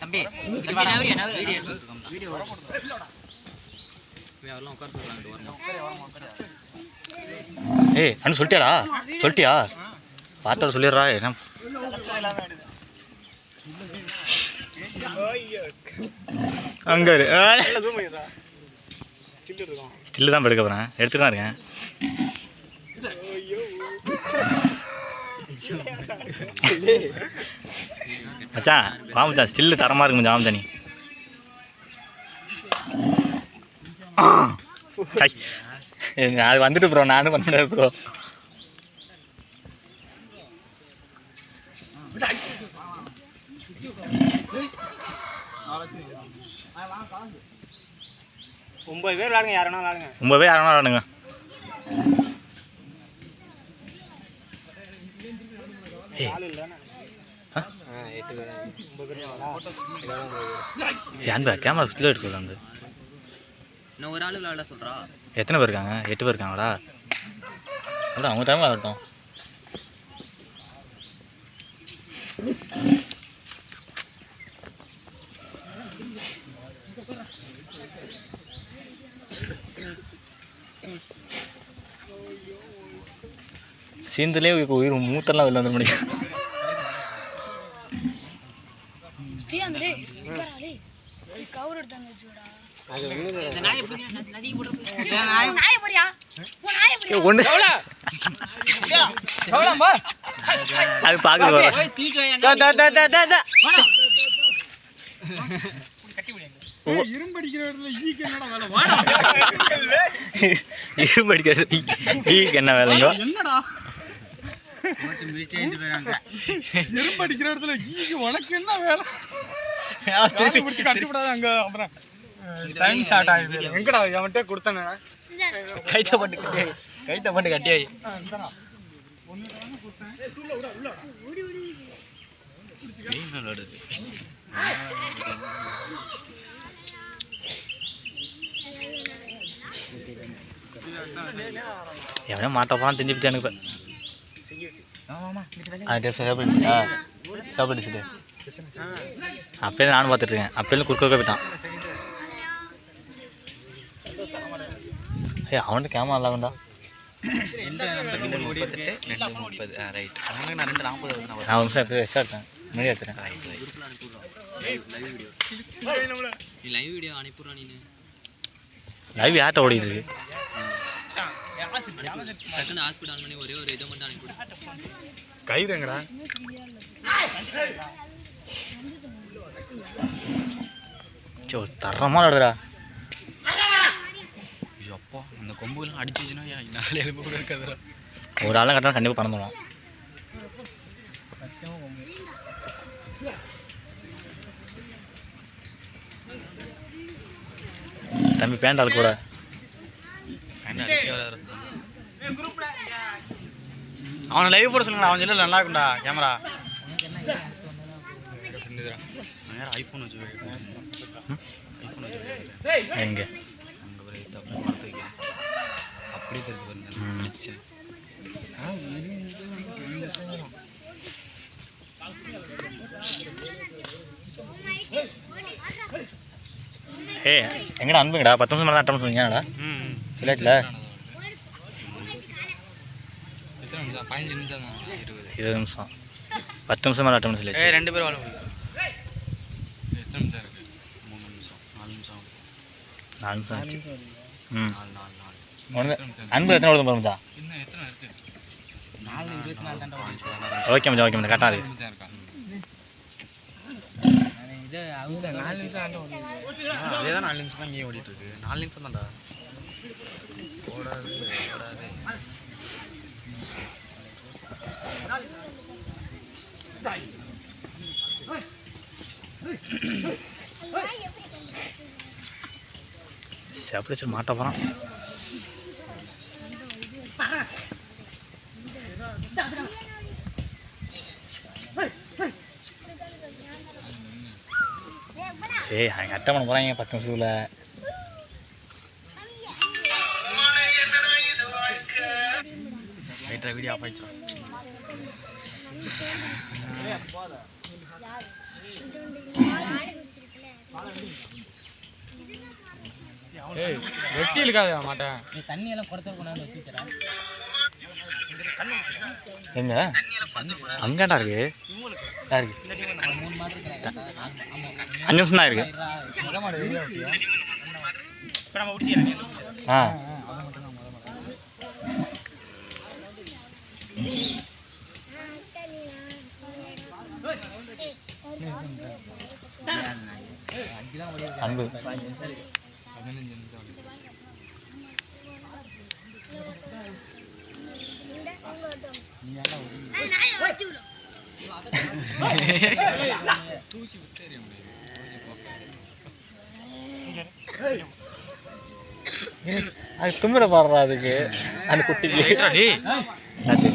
தம்பி. ஏய் அண்ணு சொல்லிட்டியாடா? சொல்லிட்டியா? பார்த்தோட சொல்லிடுறா என்ன? அங்கே ஸ்டில்லு தான் எடுக்க போகிறேன் எடுத்துட்டு தான் இருக்கேன். மச்சான் வா மச்சான் ஸ்டில்லு தரமாக இருக்கு மச்சான் தனி அது வந்துட்டு ப்ரோ நானும் பண்ண முடியாது ப்ரோ ஒன்பது பேர் விளாடுங்க யாரனா விளாடுங்க. ஒம்பது பேர் யாரும் விளாடுங்க ஏய் ஆள் இல்லைண்ணா ஆ? எட்டு பேர் ஒன்பது பேர் விளாடா ஏன் கேமரா ஸ்டில் எடுக்கல வந்து இன்னும் ஒரு ஆள் விளையாட சொல்றா. எத்தனை பேர் இருக்காங்க? எட்டு பேர் இருக்காங்களா? அவங்க டைம் விளாடட்டும் சீந்துலேயே உயிர் மூத்தெல்லாம் வெளில வந்துட முடியும் அது ஒன்று இந்த நாயை பிடிச்சி நதிக்கு போட்டு நாய போறியா உன் நாய போறியா ஒன்று அது பார்க்க இரும்படிக்கிற இடத்துல ஈக்கு என்னடா வேலை? வாடா. இரும்பு அடிக்கிறது ஈக்கு என்ன வேலைங்கோ? என்னடா இரும்படிக்கிற இடத்துல ஈக்கு உனக்கு என்ன வேலை? திருப்பி பிடிச்சி கடிச்சு விடாத அங்க அப்புறம். டைம் ஷார்ட் ஆயிடுது எங்கடா அவன்கிட்ட கொடுத்தானே. கைத்த போட்டு கட்டியாய் கைத்த போட்டு கட்டியாய் எவனே மாட்டப்பான் தெரிஞ்சுக்கிட்டு எனக்கு ஆ சாப்பிட்டு அப்பயே நானும் பார்த்துட்டு இருக்கேன் அப்பயே குறுக்க போயிட்டான். ஏய் அவன்கிட்ட கேமரா இல்லாமடா நான் ஒரு நிமிஷம் எக்ஸ்ட்ரா எடுத்தேன் முன்னாடி எடுத்துறேன். லைவ் யார்கிட்ட ஓடிட்டு இருக்கு? டக்குன்னு ஹாஸ்பிட்டல் பண்ணி ஒரே ஒரு இதை மட்டும் அனுப்பிவிடு கயிறுங்கடா. சோ தரமாக விளாடுறா அப்பா அந்த கொம்புலாம் அடிச்சுச்சுன்னா நாலு எலும்பு கூட இருக்காதுடா. ஒரு ஆளும் கட்டினா கண்டிப்பாக பறந்துடும் தம்பி பேண்ட் ஆள் கூட. வராது அவனை லைவ் போட சொல்லுங்கடா. அவன் சொல்ல நல்லா இருக்கும்டா கேமரா ஐஃபோன் வச்சு ஐஃபோன் வச்சு எங்கே? அப்படியே தெரிஞ்சு. ஏய் எங்கடா அனுப்புங்கடா பத்து நிமிஷம் மேலே அட்டம் சொன்னீங்கடா ம் ம். சொல்லியாச்சுல எத்தனை நிமிஷம் பதினஞ்சு நிமிஷம் தான் இருபது இருபது நிமிஷம். பத்து நிமிஷம் மேலே ஏய் ரெண்டு பேரும் வாழ எத்தனை நிமிஷம் இருக்கு? மூணு நிமிஷம் நாலு நிமிஷம் நாலு நிமிஷம் ஆச்சு. ம். நாலு நாலு நாலு. ஒன்று அன்பு எத்தனை வருது. பாருங்க இன்னும் ஓகே மச்சான் ஓகே மச்சான் கரெக்டாக இருக்கு நிமிஷம் இருக்கா? இது அவங்க நாலு நிமிஷம் தான் நாலு நிமிஷம் தான் இங்கேயும் ஓடிட்டு இருக்கு. நாலு நிமிஷம் தான்டா. ஓடாது ஓடாது. செப்படி வச்சு மாட்ட போகிறான் ஏய் அங்கே அட்டை பண்ண போகிறாங்க பத்து நிமிஷத்துல லைட்டாக வீடியோ ஆஃப் ஆயிடுச்சோம் ஏய் வெட்டி இழுக்காத மாட்டேன் நீ தண்ணி எல்லாம் குறைச்சு கொண்டாந்து வச்சுக்கிறேன் எங்க? அங்கடா இருக்கு. இருக்கு. அஞ்சு நிமிஷம் தான் இருக்கு ஆ. அன்பு அது தும்புற பாடுறா அதுக்கு அந்த குட்டிக்கு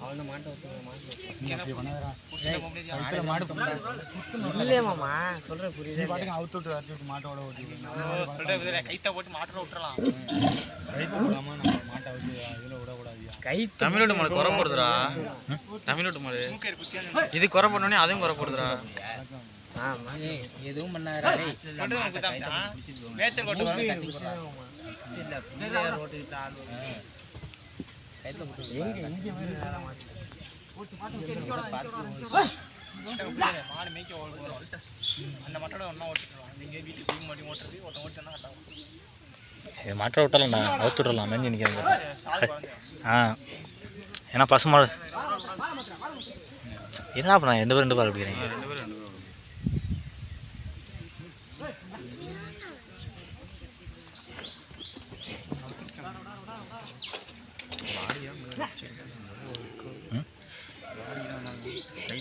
ஒண்ணா நிக்கிறாங்க நீ பாட்டுக்கு அவுத்து விட்டு வரட்டி மாட்டோட ஓட்டி கைத்த போட்டு மாட்டுற விட்டுறலாம். நம்ம மாட்டை இதில் விடக்கூடாது தமிழோட மாடு குறை போடுதுடா. தமிழோட இது குறை பண்ணோடனே அதுவும் குறை போடுதுடா. வர மாடு மேய்க்க அந்த மட்டோட ஒன்றா வீட்டுக்கு மாட்டி ஓட்டுறது ஒருத்தன் ஓட்டுனா மாட்டை விட்டாலண்ணா. அவுத்து விடலாம் நெஞ்சு நிற்கிறாங்க ஆ. ஏன்னா பசுமாடு என்ன பண்ண ரெண்டு பேரும் ரெண்டு பேர் அப்படிங்கிறீங்க ரெண்டு பேரும் ரெண்டு பேரும்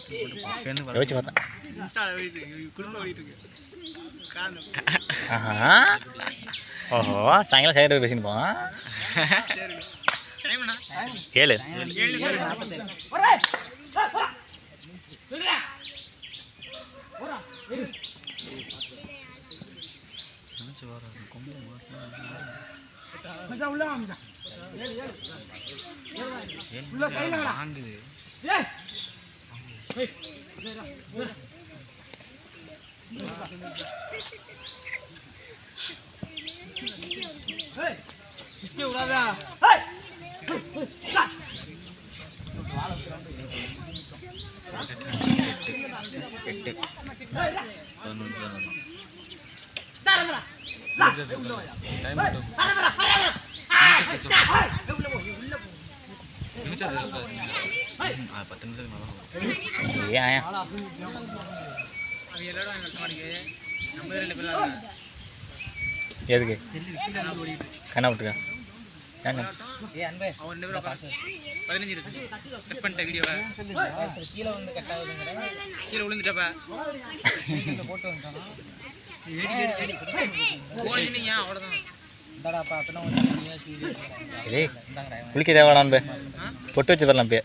யோசிச்சு பார்த்தேன். ஆஹா. ஓஹோ சாயங்காலம் சைடு பேசின்னு போவோம் ஏழு. நிமிஷம் நாற்பத்தேழு வாங்குது எட்டு பதினொன்று பதினொன்று பத்து நிமிஷத்துக்கு மேலே ஏன் ரெண்டு பேரும் எதுக்கு கண்ணா விட்டுருக்க ரெண்டு பேரும் பதினஞ்சு கீழே வந்து கீழே விழுந்துட்டப்ப போனீங்க அவ்வளோதான் குளிக்க தேவைடான் பே பொட்டு வச்சு போயிடலாம் பே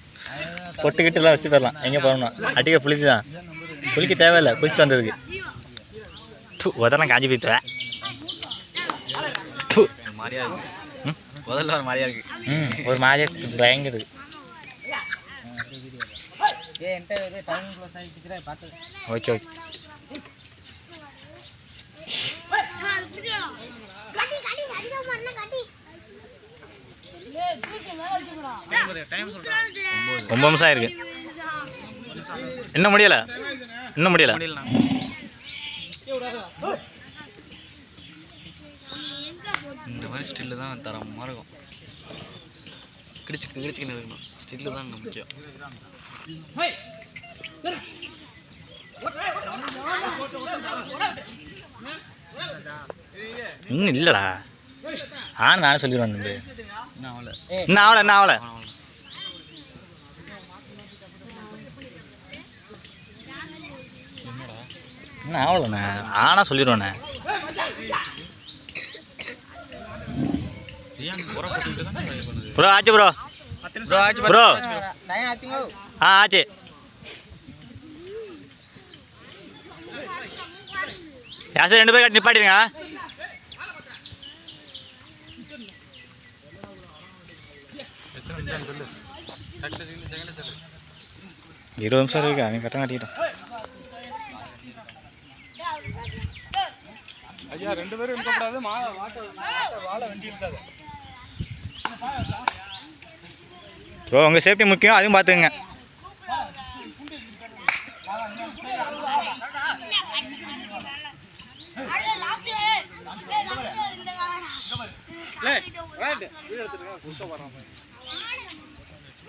பொட்டு கிட்டு எல்லாம் வச்சு போயிடலாம் எங்கே போகணும் அடிக்க புளிச்சு தான் குளிக்க தேவையில்லை குளிச்சு வந்ததுக்கு டூ உதரெல்லாம் காஞ்சி ஒரு மாதிரியா இருக்கு ம் முதல்ல ஒரு மாதிரியா இருக்கு ம் ஒரு மாதிரி பயங்கர ஓகே ஓகே ஒம்பது நிமிஷம் ஆயிருக்கு. இன்னும் முடியலை? இன்னும் முடியலை? இந்த மாதிரி ஸ்டில்லு தான் தரமாக இருக்கும். கிடிச்சு கிடிச்சுக்கின்னு இருக்கணும்? ஸ்டில்லு தான் முக்கியம். இன்னும் இல்லைடா. ஆ நானே சொல்லிடுவேன் நான் அவளை நான் அவளை ஆகலை இன்னும் ஆனால் சொல்லிடுவேண்ணே ப்ரோ ஆச்சு ப்ரோ ப்ரோ ஆச்சு ப்ரோ ஆ ஆச்சு யாசர் ரெண்டு பேரும் கட்டி இருபது நிமிஷம் இருக்கு அவன் கரெக்டாக கட்டிக்கிட்டான் ஐயா ரெண்டு பேரும் இருக்கக்கூடாது வாழை வண்டி இருக்காது ப்ரோ உங்கள் சேஃப்டி முக்கியம் அதுவும் முக்கிறதுல